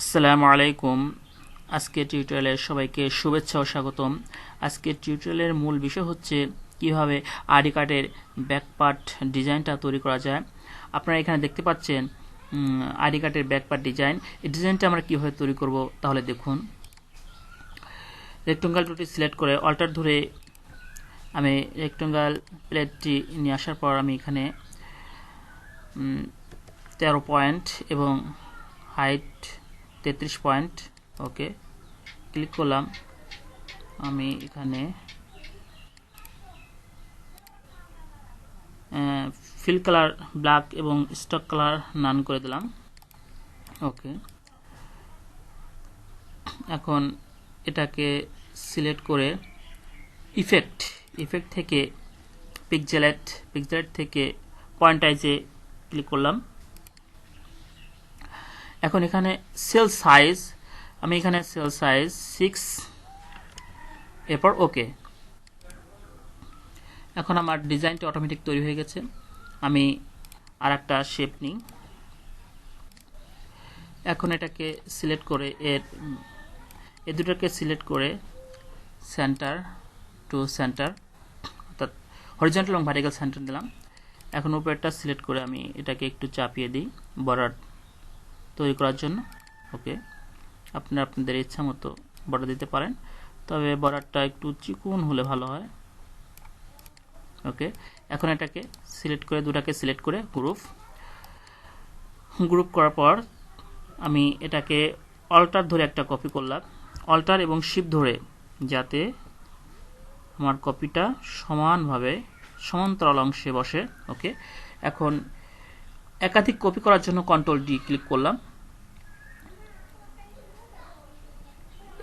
আসসালামু আলাইকুম। আজকের টিউটোরিয়ালে সবাইকে শুভেচ্ছা ও স্বাগতম। আজকের টিউটোরিয়ালের মূল বিষয় হচ্ছে কীভাবে আইডি কার্ডের ব্যাকপার্ট ডিজাইনটা তৈরি করা যায়। আপনারা এখানে দেখতে পাচ্ছেন আইডি কার্ডের ব্যাকপার্ট ডিজাইন এই ডিজাইনটা আমরা কীভাবে তৈরি করব তাহলে দেখুন। রেক্টঙ্গাল টুটি সিলেক্ট করে অল্টার ধরে আমি রেক্টঙ্গাল প্লেটটি নিয়ে আসার পর আমি এখানে তেরো পয়েন্ট এবং হাইট তেত্রিশ পয়েন্ট, ওকে, ক্লিক করলাম। আমি এখানে ফিল কালার ব্ল্যাক এবং স্টক কালার নান করে দিলাম, ওকে। এখন এটাকে সিলেক্ট করে ইফেক্ট ইফেক্ট থেকে পিকজেলেট পিকজেলেট থেকে পয়েন্টাইজে ক্লিক করলাম। এখন এখানে সেল সাইজ আমি এখানে সেল সাইজ সিক্স এরপর ওকে এখন আমার ডিজাইনটা অটোমেটিক তৈরি হয়ে গেছে। আমি আর একটা শেপ নিই। এখন এটাকে সিলেক্ট করে এর, এ দুটোকে সিলেক্ট করে সেন্টার টু সেন্টার অর্থাৎ হরিজেন্টাল এবং ভার্টিক্যাল সেন্টার দিলাম। এখন উপরেরটা সিলেক্ট করে আমি এটাকে একটু চাপিয়ে দিই বর্ডার তৈরি করার জন্য। ওকে আপনারা আপনাদের ইচ্ছা মতো বর্ডার দিতে পারেন। তবে বর্ডারটা একটু চিকুন হলে ভালো হয়। ওকে এখন এটাকে সিলেক্ট করে, দুটাকে সিলেক্ট করে গ্রুপ গ্রুপ করার পর আমি এটাকে অল্টার ধরে একটা কপি করলাম। অল্টার এবং শিপ ধরে যাতে আমার কপিটা সমানভাবে, সমান্তরাল অংশে বসে। ওকে এখন একাধিক কপি করার জন্য কন্ট্রোল ডি ক্লিক করলাম।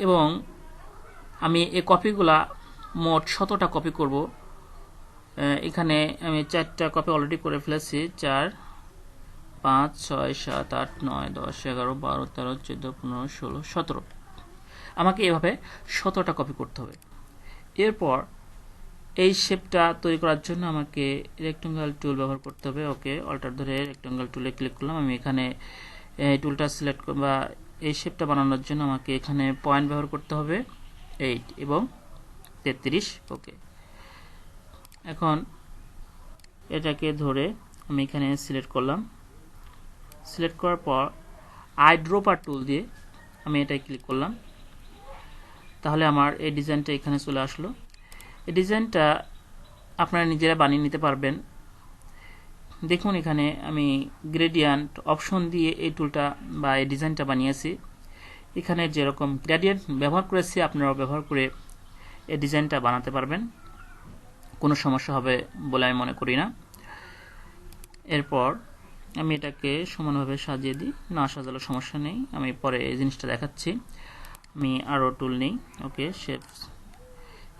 এবং আমি এই কপিগুলা মোট শতটা কপি করব। এখানে আমি চারটা কপি অলরেডি করে ফেলেছি। চার, পাঁচ, ছয়, সাত, আট, নয়, দশ, এগারো, বারো, তেরো, চোদ্দ, পনেরো, ষোলো, সতেরো। আমাকে এভাবে শতটা কপি করতে হবে। এরপর এই শেপটা তৈরি করার জন্য আমাকে রেক্টেঙ্গেল টুল ব্যবহার করতে হবে। ওকে অল্টার ধরে রেক্টেঙ্গেল টুলে ক্লিক করলাম। আমি এখানে, এই টুলটা সিলেক্ট বা এই শেপটা বানানোর জন্য আমাকে এখানে পয়েন্ট ব্যবহার করতে হবে। এইট এবং তেত্রিশ। ওকে, এখন এটাকে ধরে আমি এখানে সিলেক্ট করলাম। সিলেক্ট করার পর আইড্রোপার টুল দিয়ে আমি এটাই ক্লিক করলাম। তাহলে আমার এই ডিজাইনটা এখানে চলে আসলো। এই ডিজাইনটা আপনারা নিজেরা বানিয়ে নিতে পারবেন। দেখুন এখানে আমি গ্রেডিয়ান্ট অপশন দিয়ে এই টুলটা বা এই ডিজাইনটা বানিয়েছি। এখানে যেরকম গ্রেডিয়েন্ট ব্যবহার করেছি, আপনারাও ব্যবহার করে এই ডিজাইনটা বানাতে পারবেন। কোনো সমস্যা হবে বলে আমি মনে করি না। এরপর আমি এটাকে সমানভাবে সাজিয়ে দিই। না সাজালো সমস্যা নেই। আমি পরে এই জিনিসটা দেখাচ্ছি। আমি আরও টুল নেই। ওকে শেপস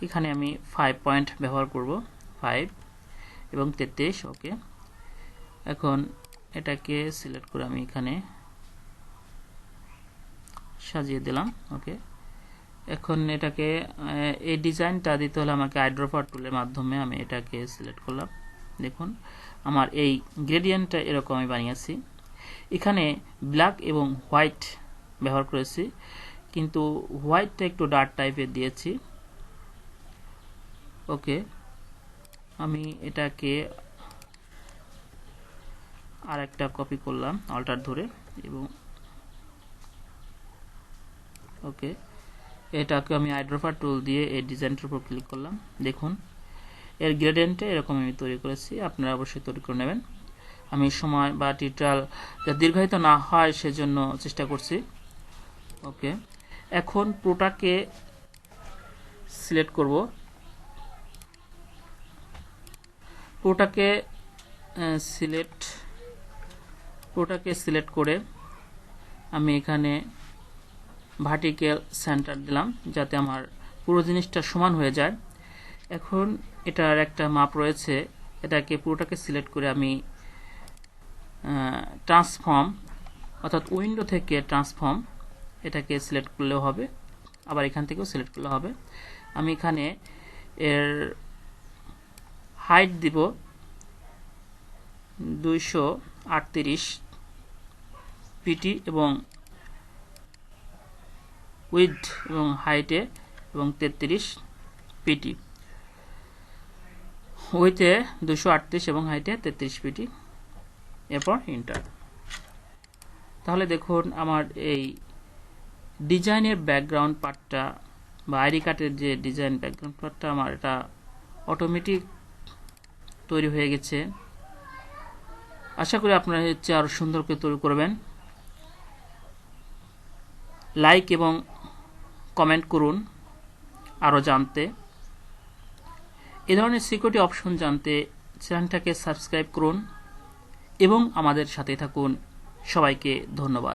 এখানে আমি ফাইভ পয়েন্ট ব্যবহার করব ফাইভ এবং তেত্রিশ ওকে এখন এটাকে সিলেক্ট করে আমি এখানে সাজিয়ে দিলাম ওকে এখন এটাকে এই ডিজাইনটা দিতে হলে আমাকে আইড্রোফার টুলের মাধ্যমে আমি এটাকে সিলেক্ট করলাম। দেখুন, আমার এই গ্রেডিয়েন্টটা এরকম আমি বানিয়েছি। এখানে ব্ল্যাক এবং হোয়াইট ব্যবহার করেছি, কিন্তু হোয়াইটটা একটু ডার্ক টাইপের দিয়েছি। ওকে, আমি এটাকে আর একটা কপি করলাম অল্টার ধরে, এবং ওকে, এটাকে আমি আইড্রোফার টুল দিয়ে এই ডিজাইনটার উপর ক্লিক করলাম। দেখুন, এর গ্রেডিয়েন্টে এরকম আমি তৈরি করেছি, আপনারা অবশ্যই তৈরি করে নেবেন। আমি সময় বা টিউটোরিয়াল দীর্ঘায়িত না হয় সেজন্য চেষ্টা করছি। ওকে, এখন পুরোটাকে সিলেক্ট করব। পুরোটাকে সিলেক্ট পুরোটাকে সিলেক্ট করে আমি এখানে ভার্টিক্যাল সেন্টার দিলাম, যাতে আমার পুরো জিনিসটা সমান হয়ে যায়। এখন এটার একটা মাপ রয়েছে, এটাকে পুরোটাকে সিলেক্ট করে আমি ট্রান্সফর্ম অর্থাৎ উইন্ডো থেকে ট্রান্সফর্ম এটাকে সিলেক্ট করলেও হবে, আবার এখান থেকেও সিলেক্ট করলে হবে। আমি এখানে এর হাইট দিব দুইশো আটত্রিশ পিটি এবং উইথ এবং হাইটে এবং তেত্রিশ পিটি উইথে দুশো আটত্রিশ এবং হাইটে তেত্রিশ পিটি এরপর ইন্টার তাহলে দেখুন আমার এই ডিজাইনের ব্যাকগ্রাউন্ড পার্টটা বা আইডি কার্ডের যে ডিজাইন ব্যাকগ্রাউন্ড পার্টটা আমার এটা অটোমেটিক তৈরি হয়ে গেছে। আশা করি আপনারা হচ্ছে আরও সুন্দর করে তৈরি করবেন। লাইক এবং কমেন্ট করুন আরও জানতে। এ ধরনের সিকিউরিটি অপশন জানতে চ্যানেলটাকে সাবস্ক্রাইব করুন এবং আমাদের সাথে থাকুন। সবাইকে ধন্যবাদ।